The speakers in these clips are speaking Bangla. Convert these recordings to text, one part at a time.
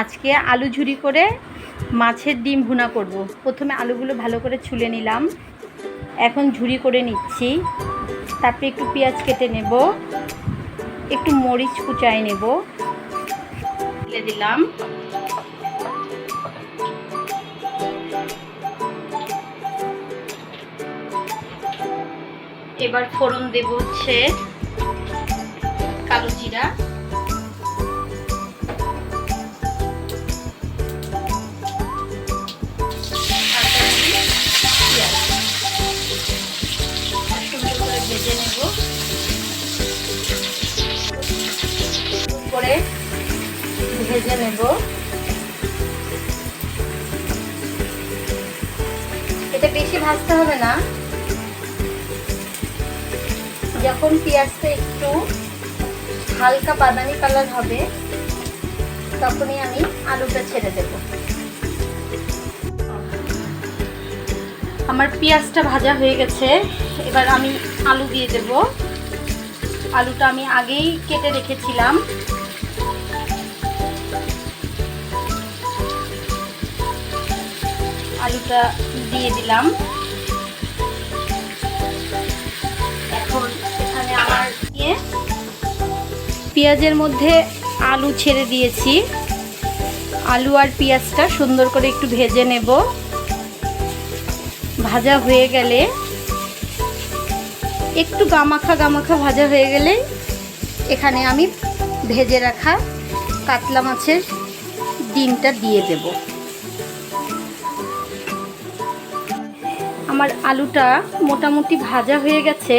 আজকে আলু ঝুরি করে মাছের ডিম ভুনা করব। প্রথমে আলুগুলো ভালো করে ছুলে নিলাম। এখন ঝুরি করে নিচ্ছি। তারপরে একটু পেঁয়াজ কেটে নেব। একটু মরিচ কুচায় নেব। ঢেলে দিলাম। এবার ফোড়ন দেব হচ্ছে ভেজে নেব। করে ভেজে নেব। এটা বেশি ভাজতে হবে না। যখন পেঁয়াজটা একটু হালকা বাদামি কালার হবে, তখনই আমি আলুটা ছেড়ে দেব। আমার পেঁয়াজটা ভাজা হয়ে গেছে। এবার আমি আলু দিয়ে দেব। আলুটা আমি আগেই কেটে রেখেছিলাম। আলুটা দিয়ে দিলাম। এখন এখানে আমার দিয়ে পেঁয়াজের মধ্যে আলু ছেড়ে দিয়েছি। আলু আর পেঁয়াজটা সুন্দর করে একটু ভেজে নেব। ভাজা হয়ে গেলে একটু গামাখা গামাখা ভাজা হয়ে গেলে এখানে আমি ভেজে রাখা কাতলা মাছের ডিমটা দিয়ে দেব। আমার আলুটা মোটামুটি ভাজা হয়ে গেছে।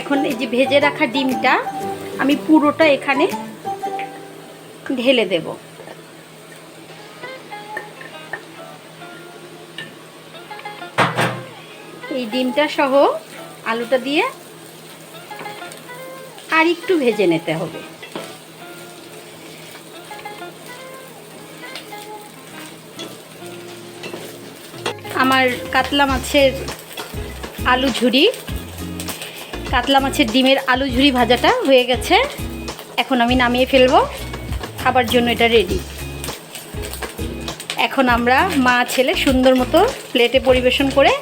এখন এই যে ভেজে রাখা ডিমটা আমি পুরোটা এখানে ঢেলে দেব। এই ডিমটা সহ আলুটা দিয়ে আর একটু ভেজে নিতে হবে। আমার কাতলা মাছের আলু ঝুরি, কাতলা মাছের ডিমের আলু ঝুরি ভাজাটা হয়ে গেছে। এখন আমি নামিয়ে ফেলব, খাবার জন্য এটা রেডি এখন আমরা মা ছেলে সুন্দর মতো প্লেটে পরিবেশন করে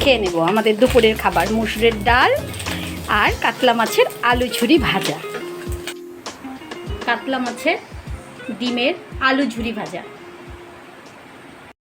খেয়ে নেব। আমাদের দুপুরের খাবার মুসুরের ডাল আর কাতলা মাছের আলু ঝুরি ভাজা। কাতলা মাছের ডিমের আলু ঝুরি ভাজা।